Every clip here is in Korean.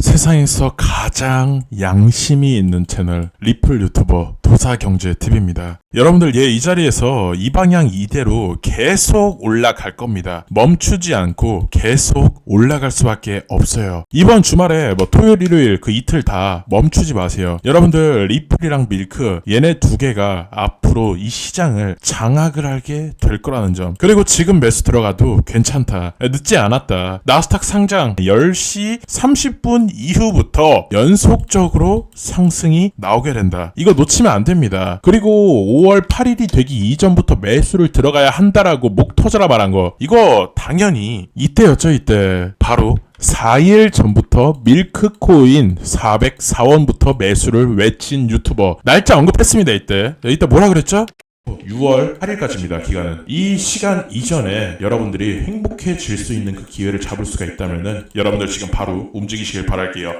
세상에서 가장 양심이 있는 채널 리플 유튜버 도사경제TV입니다. 여러분들 예 이 자리에서 이 방향 이대로 계속 올라갈 겁니다. 멈추지 않고 계속 올라갈 수밖에 없어요. 이번 주말에 뭐 토요일 일요일 그 이틀 다 멈추지 마세요. 여러분들 리플이랑 밀크 얘네 두 개가 앞으로 이 시장을 장악을 하게 될 거라는 점. 그리고 지금 매수 들어가도 괜찮다. 늦지 않았다. 나스닥 상장 10시 30분 이후부터 연속적으로 상승이 나오게 된다. 이거 놓치면 안 됩니다. 그리고 5월 8일이 되기 이전부터 매수를 들어가야 한다라고 목 터져라 말한 거. 이거 당연히 이때였죠, 이때. 바로 4일 전부터 밀크코인 404원부터 매수를 외친 유튜버. 날짜 언급했습니다, 이때. 이때 뭐라 그랬죠? 6월 8일까지입니다. 기간은 이 시간 이전에 여러분들이 행복해질 수 있는 그 기회를 잡을 수가 있다면은 여러분들 지금 바로 움직이시길 바랄게요.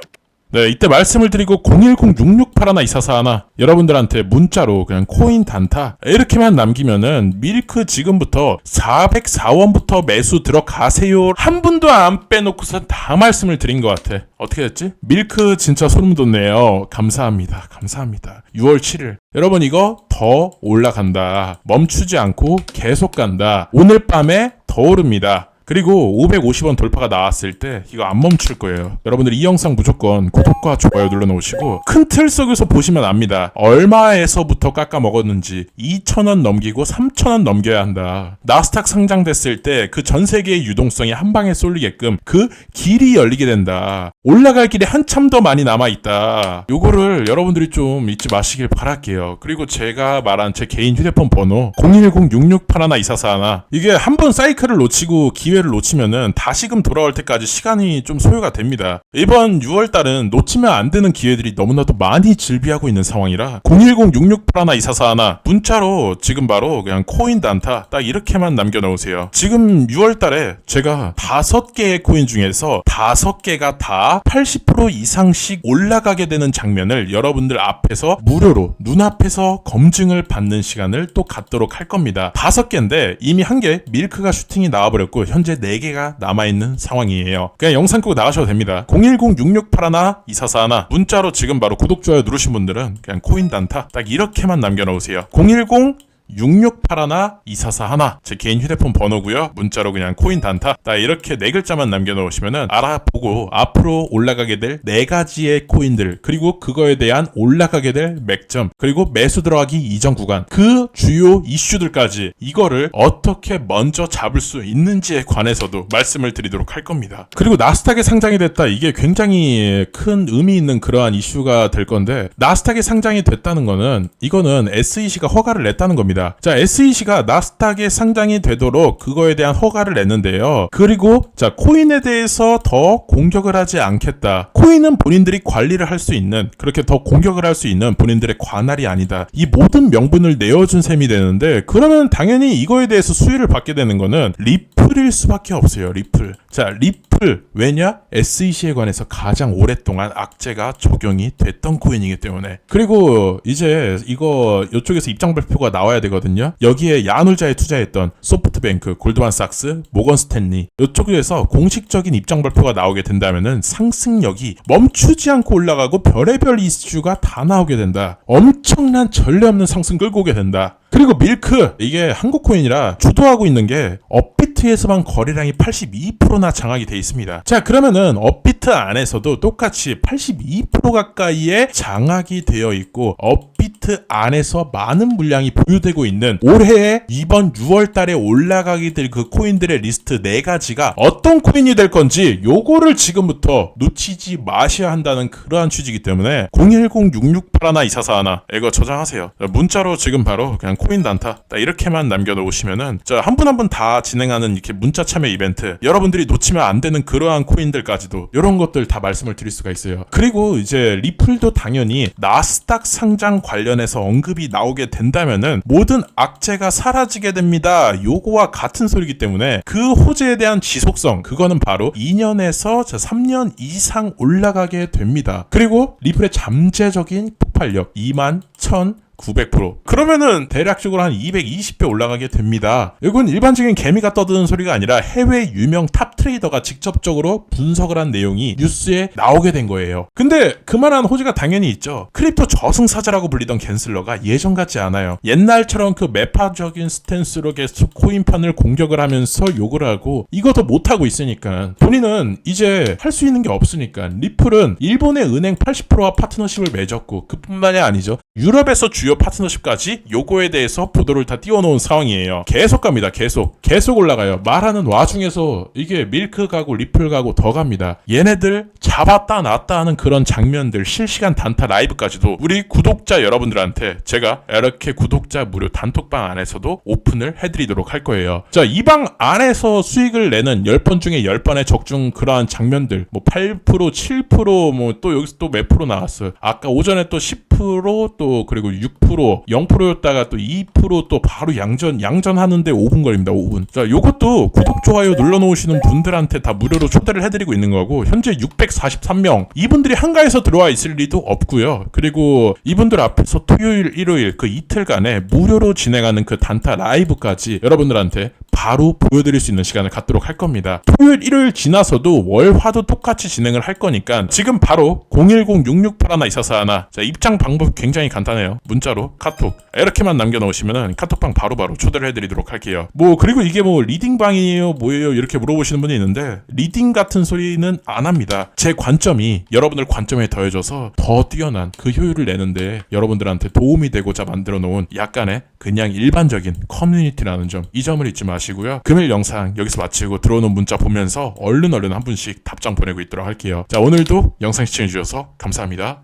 네, 이때 말씀을 드리고 010-668-1-244 여러분들한테 문자로 그냥 코인 단타 이렇게만 남기면은 밀크 지금부터 404원부터 매수 들어가세요 한 분도 안 빼놓고서 다 말씀을 드린 것 같아. 어떻게 됐지? 밀크 진짜 소름 돋네요. 감사합니다. 감사합니다. 6월 7일. 여러분 이거 더 올라간다. 멈추지 않고 계속 간다. 오늘 밤에 더 오릅니다. 그리고 550원 돌파가 나왔을 때 이거 안 멈출 거예요. 여러분들 이 영상 무조건 구독과 좋아요 눌러 놓으시고 큰 틀 속에서 보시면 압니다. 얼마에서부터 깎아 먹었는지 2,000원 넘기고 3,000원 넘겨야 한다. 나스닥 상장됐을 때 그 전 세계의 유동성이 한 방에 쏠리게끔 그 길이 열리게 된다. 올라갈 길이 한참 더 많이 남아 있다. 요거를 여러분들이 좀 잊지 마시길 바랄게요. 그리고 제가 말한 제 개인 휴대폰 번호 010-6681-2441 이게 한 번 사이클을 놓치고 기회 를 놓치면은 다시금 돌아올 때까지 시간이 좀 소요가 됩니다. 이번 6월 달은 놓치면 안 되는 기회들이 너무나도 많이 즐비하고 있는 상황이라 010-6681-2441 문자로 지금 바로 그냥 코인 단타 딱 이렇게만 남겨놓으세요. 지금 6월 달에 제가 다섯 개의 코인 중에서 다섯 개가 다 80% 이상씩 올라가게 되는 장면을 여러분들 앞에서 무료로 눈앞에서 검증을 받는 시간을 또 갖도록 할 겁니다. 다섯 개인데 이미 한 개 밀크가 슈팅이 나와버렸고 현재 4개가 남아있는 상황이에요. 그냥 영상 끄고 나가셔도 됩니다. 010-6681-2441 문자로 지금 바로 구독, 좋아요 누르신 분들은 그냥 코인 단타 딱 이렇게만 남겨놓으세요. 010 6681-2441 제 개인 휴대폰 번호고요. 문자로 그냥 코인 단타 딱 이렇게 네 글자만 남겨 놓으시면은 알아보고 앞으로 올라가게 될 네 가지의 코인들 그리고 그거에 대한 올라가게 될 맥점 그리고 매수 들어가기 이전 구간 그 주요 이슈들까지 이거를 어떻게 먼저 잡을 수 있는지에 관해서도 말씀을 드리도록 할 겁니다. 그리고 나스닥에 상장이 됐다 이게 굉장히 큰 의미 있는 그러한 이슈가 될 건데 나스닥에 상장이 됐다는 거는 이거는 SEC가 허가를 냈다는 겁니다. 자, SEC가 나스닥에 상장이 되도록 그거에 대한 허가를 냈는데요. 그리고 자, 코인에 대해서 더 공격을 하지 않겠다. 코인은 본인들이 관리를 할 수 있는 그렇게 더 공격을 할 수 있는 본인들의 관할이 아니다. 이 모든 명분을 내어준 셈이 되는데 그러면 당연히 이거에 대해서 수혜를 받게 되는 거는 리플일 수밖에 없어요. 리플. 자, 리플 왜냐? SEC에 관해서 가장 오랫동안 악재가 적용이 됐던 코인이기 때문에. 그리고 이제 이거 이쪽에서 입장 발표가 나와야 되거든요. 여기에 야놀자에 투자했던 소프트뱅크, 골드만삭스, 모건 스탠리 이쪽에서 공식적인 입장 발표가 나오게 된다면은 상승력이 멈추지 않고 올라가고 별의별 이슈가 다 나오게 된다. 엄청난 전례 없는 상승 끌고 오게 된다. 그리고 밀크 이게 한국 코인이라 주도하고 있는 게 업 비트에서만 거래량이 82%나 장악이 돼 있습니다. 자 그러면은 업비트 안에서도 똑같이 82% 가까이의 장악이 되어 있고 업비트 안에서 많은 물량이 보유되고 있는 올해 이번 6월 달에 올라가게 될 그 코인들의 리스트 네 가지가 어떤 코인이 될 건지 요거를 지금부터 놓치지 마셔야 한다는 그러한 취지이기 때문에 010-6681-2441 이거 저장하세요. 문자로 지금 바로 그냥 코인 단타 딱 이렇게만 남겨놓으시면은 한 분 한 분 다 진행하는 이렇게 문자 참여 이벤트 여러분들이 놓치면 안 되는 그러한 코인들까지도 이런 것들 다 말씀을 드릴 수가 있어요. 그리고 이제 리플도 당연히 나스닥 상장 관련해서 언급이 나오게 된다면은 모든 악재가 사라지게 됩니다. 요거와 같은 소리기 때문에 그 호재에 대한 지속성 그거는 바로 2년에서 3년 이상 올라가게 됩니다. 그리고 리플의 잠재적인 폭발력 2만 1 0 900% 그러면은 대략적으로 한 220배 올라가게 됩니다. 이건 일반적인 개미가 떠드는 소리가 아니라 해외 유명 탑 트레이더가 직접적으로 분석을 한 내용이 뉴스에 나오게 된 거예요. 근데 그만한 호재가 당연히 있죠. 크립토 저승사자라고 불리던 겐슬러가 예전 같지 않아요. 옛날처럼 그 매파적인 스탠스로 계속 코인판을 공격을 하면서 욕을 하고 이것도 못하고 있으니까 본인은 이제 할 수 있는 게 없으니까 리플은 일본의 은행 80%와 파트너십을 맺었고 그뿐만이 아니죠. 유럽에서 주요 파트너십까지 요거에 대해서 보도를 다 띄워놓은 상황이에요. 계속 갑니다. 계속. 계속 올라가요. 말하는 와중에서 이게 밀크 가고 리플 가고 더 갑니다. 얘네들 잡았다 놨다 하는 그런 장면들 실시간 단타 라이브까지도 우리 구독자 여러분들한테 제가 이렇게 구독자 무료 단톡방 안에서도 오픈을 해드리도록 할 거예요. 자, 이 방 안에서 수익을 내는 10번 중에 10번의 적중 그러한 장면들 뭐 8%, 7%뭐 또 여기서 또 몇 프로 나왔어요. 아까 오전에 또10% 또 그리고 6% 0%였다가 또 2%또 바로 양전 양전하는데 5분 걸립니다. 5분. 자, 요것도 구독 좋아요 눌러 놓으시는 분들한테 다 무료로 초대를 해 드리고 있는 거고 현재 643명 이분들이 한가해서 들어와 있을 리도 없고요. 그리고 이분들 앞에서 토요일, 일요일 그 이틀간에 무료로 진행하는 그 단타 라이브까지 여러분들한테 바로 보여드릴 수 있는 시간을 갖도록 할 겁니다. 토요일, 일요일 지나서도 월, 화도 똑같이 진행을 할 거니까 지금 바로 010-668 하나 있어서 하나 자 입장 방법 굉장히 간단해요. 문자로 카톡 이렇게만 남겨놓으시면은 카톡방 바로바로 초대를 해드리도록 할게요. 뭐 그리고 이게 뭐 리딩방이에요 뭐예요 이렇게 물어보시는 분이 있는데 리딩 같은 소리는 안 합니다. 제 관점이 여러분들 관점에 더해져서 더 뛰어난 그 효율을 내는데 여러분들한테 도움이 되고자 만들어 놓은 약간의 그냥 일반적인 커뮤니티라는 점 이 점을 잊지 마시고요. 금일 영상 여기서 마치고 들어오는 문자 보면서 얼른 얼른 한 분씩 답장 보내고 있도록 할게요. 자 오늘도 영상 시청해 주셔서 감사합니다.